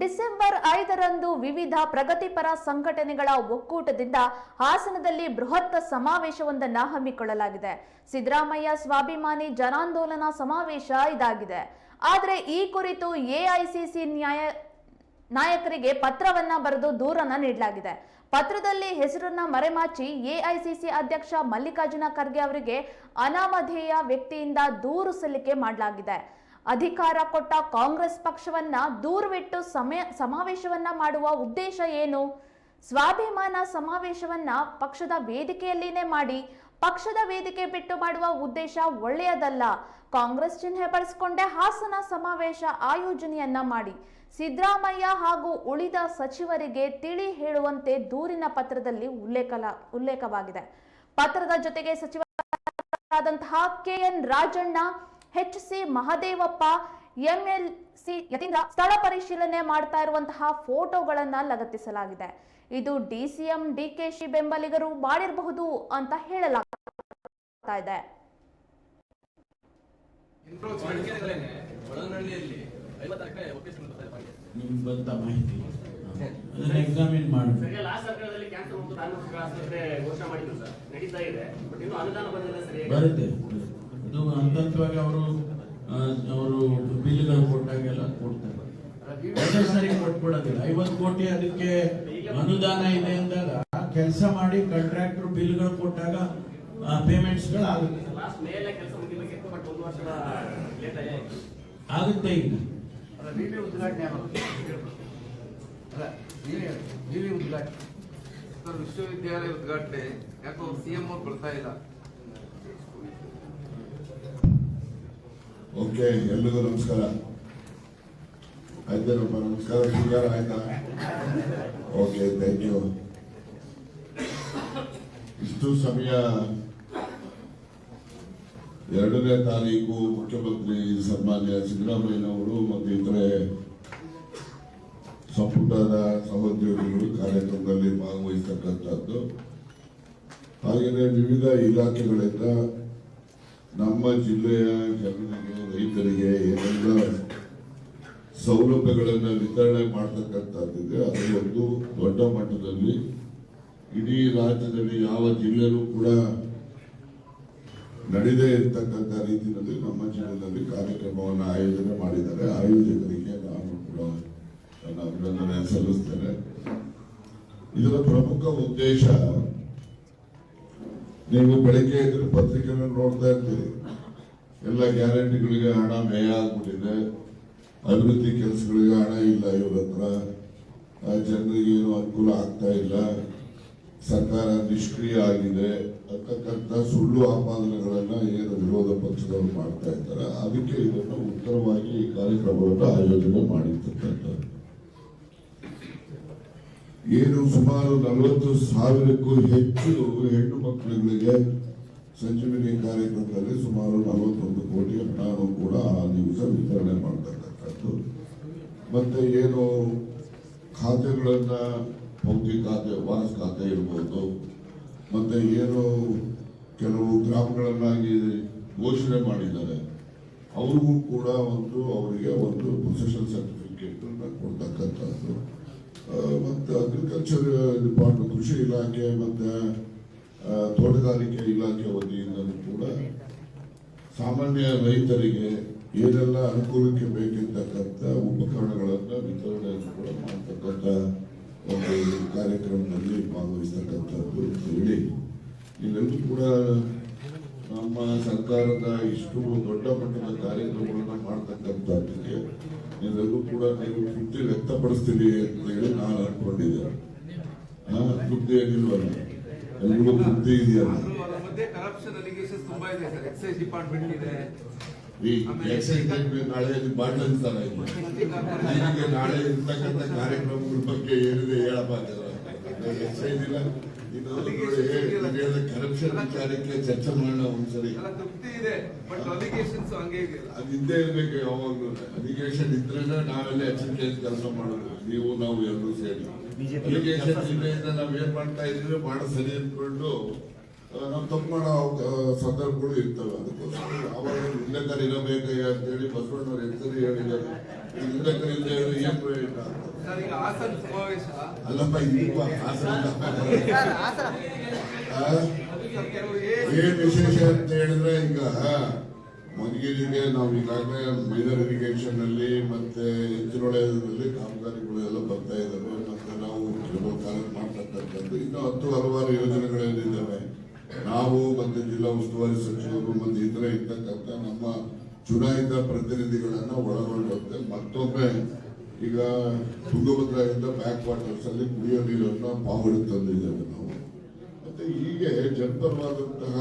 December ಐದರಂದು ವಿವಿಧ ಪ್ರಗತಿಪರ ಸಂಘಟನೆಗಳ ಒಕ್ಕೂಟದಿಂದ ಹಾಸನದಲ್ಲಿ ಬೃಹತ್ ಸಮಾವೇಶವೊಂದನ್ನು ಹಮ್ಮಿಕೊಳ್ಳಲಾಗಿದೆ. ಸಿದ್ದರಾಮಯ್ಯ ಸ್ವಾಭಿಮಾನಿ ಜನಾಂದೋಲನ ಸಮಾವೇಶ ಇದಾಗಿದೆ. ಆದರೆ ಈ ಕುರಿತು ಎಐಸಿಸಿ ನ್ಯಾಯ ನಾಯಕರಿಗೆ ಪತ್ರವನ್ನ ಬರೆದು ದೂರನ್ನ ನೀಡಲಾಗಿದೆ. ಪತ್ರದಲ್ಲಿ ಹೆಸರನ್ನ ಮರೆಮಾಚಿ ಎಐಸಿಸಿ ಅಧ್ಯಕ್ಷ ಮಲ್ಲಿಕಾರ್ಜುನ ಖರ್ಗೆ ಅವರಿಗೆ ಅನಾಮಧೇಯ ವ್ಯಕ್ತಿಯಿಂದ ದೂರು ಸಲ್ಲಿಕೆ ಮಾಡಲಾಗಿದೆ. ಅಧಿಕಾರ ಕೊಟ್ಟ ಕಾಂಗ್ರೆಸ್ ಪಕ್ಷವನ್ನ ದೂರವಿಟ್ಟು ಸಮಯ ಸಮಾವೇಶವನ್ನ ಮಾಡುವ ಉದ್ದೇಶ ಏನು? ಸ್ವಾಭಿಮಾನ ಸಮಾವೇಶವನ್ನ ಪಕ್ಷದ ವೇದಿಕೆಯಲ್ಲಿನೇ ಮಾಡಿ, ಪಕ್ಷದ ವೇದಿಕೆ ಬಿಟ್ಟು ಮಾಡುವ ಉದ್ದೇಶ ಒಳ್ಳೆಯದಲ್ಲ. ಕಾಂಗ್ರೆಸ್ ಚಿಹ್ನೆ ಬಳಸಿಕೊಂಡೇ ಹಾಸನ ಸಮಾವೇಶ ಆಯೋಜನೆಯನ್ನ ಮಾಡಿ. ಸಿದ್ದರಾಮಯ್ಯ ಹಾಗೂ ಉಳಿದ ಸಚಿವರಿಗೆ ತಿಳಿ ಹೇಳುವಂತೆ ದೂರಿನ ಪತ್ರದಲ್ಲಿ ಉಲ್ಲೇಖಲ, ಉಲ್ಲೇಖವಾಗಿದೆ. ಪತ್ರದ ಜೊತೆಗೆ ಸಚಿವರಾದಂತಹ K N Rajanna H C Mahadevappa M L C Yathindra ಸ್ಥಳ ಪರಿಶೀಲನೆ ಮಾಡ್ತಾ ಇರುವಂತಹ ಫೋಟೋಗಳನ್ನ ಲಗತ್ತಿಸಲಾಗಿದೆ. ಇದು ಡಿಸಿಎಂ ಡಿಕೆಶಿ ಬೆಂಬಲಿಗರು ಮಾಡಿರಬಹುದು ಅಂತ ಹೇಳಲಾಗ್ತಾ ಇದೆ. ಮಾಡಿರಬಹುದು ಅಂತ ಬರ್ತಾ ಇದೆ ಎಕ್ಸಾಮಿನ್ ಮಾಡಿ ಬರುತ್ತೆ. ಹಂತವಾಗಿ ಅವರು ಅವರು ಬಿಲ್ಗಳು ಕೊಟ್ಟಾಗೆಲ್ಲ ಕೊಡ್ತಾರೆ. ಸರಿ ಕೊಟ್ಬಿಡೋದಿಲ್ಲ. ಐವತ್ತು ಕೋಟಿ ಅದಕ್ಕೆ ಅನುದಾನ ಇದೆ ಅಂದಾಗ ಕೆಲಸ ಮಾಡಿ ಕಾಂಟ್ರಾಕ್ಟರ್ ಬಿಲ್ಗಳು ಕೊಟ್ಟಾಗ ಪೇಮೆಂಟ್ಸ್ಗಳು ಆಗುತ್ತೆ ಆಗುತ್ತೆ ಈಗ. ವಿಶ್ವವಿದ್ಯಾಲಯ ಉದ್ಘಾಟನೆ. ಯಾಕೋ ಸಿಎಂ ಅವ್ರು ಬರ್ತಾ ಇಲ್ಲ? ಓಕೆ, ಎಲ್ರಿಗೂ ನಮಸ್ಕಾರ. ಆಯ್ತೇನಪ್ಪ ನಮಸ್ಕಾರ ಸ್ವೀಕಾರ ಆಯ್ತಾ? ಓಕೆ ಥ್ಯಾಂಕ್ ಯು ಇಷ್ಟು ಸಮಯ ಎರಡನೇ ತಾರೀಕು ಮುಖ್ಯಮಂತ್ರಿ ಸನ್ಮಾನ್ಯ ಸಿದ್ದರಾಮಯ್ಯನವರು ಮತ್ತು ಇತರೆ ಸಂಪುಟದ ಸಹೋದ್ಯೋಗಿಗಳು ಕಾರ್ಯಕ್ರಮದಲ್ಲಿ ಭಾಗವಹಿಸತಕ್ಕಂಥದ್ದು. ಹಾಗೆಯೇ ವಿವಿಧ ಇಲಾಖೆಗಳಿಂದ ನಮ್ಮ ಜಿಲ್ಲೆಯ ಜನರಿಗೆ ರೈತರಿಗೆ ಏನೆಲ್ಲ ಸೌಲಭ್ಯಗಳನ್ನು ವಿತರಣೆ ಮಾಡ್ತಕ್ಕಂಥದ್ದಿದೆ, ಅದು ಒಂದು ದೊಡ್ಡ ಮಟ್ಟದಲ್ಲಿ ಇಡೀ ರಾಜ್ಯದಲ್ಲಿ ಯಾವ ಜಿಲ್ಲೆಯಲ್ಲೂ ಕೂಡ ನಡೆದೇ ಇರತಕ್ಕಂಥ ರೀತಿಯಲ್ಲಿ ನಮ್ಮ ಜಿಲ್ಲೆಯಲ್ಲಿ ಕಾರ್ಯಕ್ರಮವನ್ನು ಆಯೋಜನೆ ಮಾಡಿದ್ದಾರೆ. ಆಯೋಜಕರಿಗೆ ನಾನು ಕೂಡ ನನ್ನ ಅಭಿನಂದನೆ ಸಲ್ಲಿಸ್ತೇನೆ. ಇದರ ಪ್ರಮುಖ ಉದ್ದೇಶ ನೀವು ಬೆಳಿಗ್ಗೆ ಎದ್ದು ಪತ್ರಿಕೆಗಳನ್ನು ನೋಡ್ತಾ ಇರ್ತೀರಿ. ಎಲ್ಲ ಗ್ಯಾರಂಟಿಗಳಿಗೆ ಹಣ ಮೇಯ ಆಗ್ಬಿಟ್ಟಿದೆ. ಅಭಿವೃದ್ಧಿ ಕೆಲಸಗಳಿಗೆ ಹಣ ಇಲ್ಲ ಇವ್ರ ಹತ್ರ. ಜನರಿಗೆ ಏನು ಅನುಕೂಲ ಆಗ್ತಾ ಇಲ್ಲ. ಸರ್ಕಾರ ನಿಷ್ಕ್ರಿಯ ಆಗಿದೆ. ಅಂತಕ್ಕಂಥ ಸುಳ್ಳು ಆಪಾದನೆಗಳನ್ನ ಏನು ವಿರೋಧ ಪಕ್ಷದವರು ಮಾಡ್ತಾ ಇದ್ದಾರೆ, ಅದಕ್ಕೆ ಇದನ್ನು ಉತ್ತರವಾಗಿ ಈ ಕಾರ್ಯಕ್ರಮವನ್ನು ಆಯೋಜನೆ ಮಾಡಿರ್ತಕ್ಕಂಥದ್ದು. ಏನು ಸುಮಾರು ನಲವತ್ತು ಸಾವಿರಕ್ಕೂ ಹೆಚ್ಚು ಹೆಣ್ಣು ಮಕ್ಕಳುಗಳಿಗೆ ಸಂಜೀವಿನಿ ಕಾರ್ಯಕ್ರಮದಲ್ಲಿ ಸುಮಾರು ನಲವತ್ತೊಂದು ಕೋಟಿ ಹಣವನ್ನು ಕೂಡ ಆ ದಿವಸ ವಿತರಣೆ ಮಾಡತಕ್ಕಂಥದ್ದು. ಮತ್ತೆ ಏನು ಖಾತೆಗಳನ್ನ ಪೌತಿ ಖಾತೆ ವಾಸ್ ಖಾತೆ ಇರ್ಬೋದು. ಮತ್ತೆ ಏನು ಕೆಲವು ಗ್ರಾಮಗಳನ್ನಾಗಿ ಘೋಷಣೆ ಮಾಡಿದ್ದಾರೆ. ಅವ್ರಿಗೂ ಕೂಡ ಒಂದು, ಅವರಿಗೆ ಒಂದು ಪ್ರೊಫೆಷನಲ್ ಸರ್ಟಿಫಿಕೇಟ್ ಕೊಡ್ತಕ್ಕಂಥದ್ದು. ಮತ್ತೆ ಅಗ್ರಿಕಲ್ಚರ್ ಡಿಪಾರ್ಟ್ಮೆಂಟ್ ಕೃಷಿ ಇಲಾಖೆ ಮತ್ತು ತೋಟಗಾರಿಕೆ ಇಲಾಖೆ ವತಿಯಿಂದಲೂ ಕೂಡ ಸಾಮಾನ್ಯ ರೈತರಿಗೆ ಏನೆಲ್ಲ ಅನುಕೂಲಕ್ಕೆ ಬೇಕಿರ್ತಕ್ಕಂಥ ಉಪಕರಣಗಳನ್ನು ವಿತರಣೆಯನ್ನು ಕೂಡ ಮಾಡ್ತಕ್ಕಂಥ ಒಂದು ಕಾರ್ಯಕ್ರಮದಲ್ಲಿ ಭಾಗವಹಿಸ್ತಕ್ಕಂಥದ್ದು ಹೇಳಿ. ಇಲ್ಲೆಲ್ಲೂ ಕೂಡ ನಮ್ಮ ಸರ್ಕಾರದ ಇಷ್ಟು ದೊಡ್ಡ ಮಟ್ಟದ ಕಾರ್ಯಕ್ರಮಗಳನ್ನು ಮಾಡ್ತಕ್ಕಂಥದ್ದಕ್ಕೆ ನೀವೆಲ್ಲರೂ ಕೂಡ ನೀವು ತೃಪ್ತಿ ವ್ಯಕ್ತಪಡಿಸ್ತೀರಿ ಅಂತ ಹೇಳಿ ನಾನು ಅನ್ಕೊಂಡಿದ್ದೆ ಹಾ ತೃಪ್ತಿ ಏನಿಲ್ವಲ್ಲ? ಎಲ್ರಿಗೂ ತೃಪ್ತಿ ಇದೆಯಲ್ಲ ಈ ನಾಳೆ ಬಾಟ್ಲ್ ನಾಳೆ ಇರ್ತಕ್ಕಂಥ ಕಾರ್ಯಕ್ರಮಗಳ ಬಗ್ಗೆ ಏನಿದೆ ಹೇಳಪ್ಪ ಇಲ್ಲ ಕರಪ್ಷನ್ ವಿಚಾರಕ್ಕೆ ಚರ್ಚೆ ಮಾಡೋಣ ಒಂದ್ಸರಿ ಅದು ಇದ್ದೇ ಇರ್ಬೇಕು ಯಾವಾಗ್ಲೂ ಅಲಿಗೇಷನ್ ಇದ್ರೇನೆ ನಾವೆಲ್ಲ ಎಚ್ಚರಿಕೆ ಕೆಲಸ ಮಾಡೋದು ನೀವು ನಾವು ಎಲ್ಲರೂ ಸೇರಿ ಅಲಿಗೇಷನ್ ಇಲ್ಲದೆ ನಾವ್ ಏನ್ ಮಾಡ್ತಾ ಇದ್ರೆ ಮಾಡ ಸರಿ ಅಂದ್ಕೊಂಡು ನಾವು ತಪ್ಪು ಮಾಡೋ ಸಂದರ್ಭಗಳು ಇರ್ತವೆ ಅದಕ್ಕೋಸ್ಕರ. ಯಾವಾಗ ಉಲ್ಲೇಖನ ಇರಬೇಕಯ್ಯ ಅಂತೇಳಿ ಬಸವಣ್ಣವ್ರ ಹೆಸರು ಹೇಳಿದ್ದಾರೆ. ಉಲ್ಲೇಖನ ಇಲ್ಲದೆ ಇದ್ರೆ ಏನ್ ಪ್ರಯೋಜನ ಅಲ್ಲಪ್ಪ ಈಗ ಹಾಸನ ಏನ್ ವಿಶೇಷ ಅಂತ ಹೇಳಿದ್ರೆ ಈಗ ಮಧುಗಿರಿಗೆ ನಾವು ಈಗಾಗಲೇ ಮೈನರ್ ಇರಿಗೇಷನ್ ಅಲ್ಲಿ ಮತ್ತೆ ಹೆಚ್ಚಿನೊಳೆಯಲ್ಲಿ ಕಾಮಗಾರಿಗಳು ಎಲ್ಲ ಬರ್ತಾ ಇದಾವೆ. ಮತ್ತೆ ನಾವು ಕೆಲವು ಕಾಲ ಮಾಡ್ತಕ್ಕಂಥದ್ದು. ಇನ್ನು ಹತ್ತು ಹಲವಾರು ಯೋಜನೆಗಳೇನಿದ್ದಾವೆ. ನಾವು ಮತ್ತೆ ಜಿಲ್ಲಾ ಉಸ್ತುವಾರಿ ಸಚಿವರು ಮತ್ತೆ ಇತರ ಇರ್ತಕ್ಕಂಥ ನಮ್ಮ ಚುನಾಯಿತ ಪ್ರತಿನಿಧಿಗಳನ್ನ ಒಳಗೊಂಡಂತೆ ಮತ್ತೊಮ್ಮೆ ಈಗ ತುಂಗಭದ್ರಾದಿಂದ ಬ್ಯಾಕ್ ವಾಟರ್ಸ್ ಅಲ್ಲಿ ಕುಡಿಯೋ ನೀರನ್ನ ಪಾವಡಿ ತಂದಿದ್ದೇವೆ ನಾವು. ಮತ್ತೆ ಹೀಗೆ ಜನಪರವಾದಂತಹ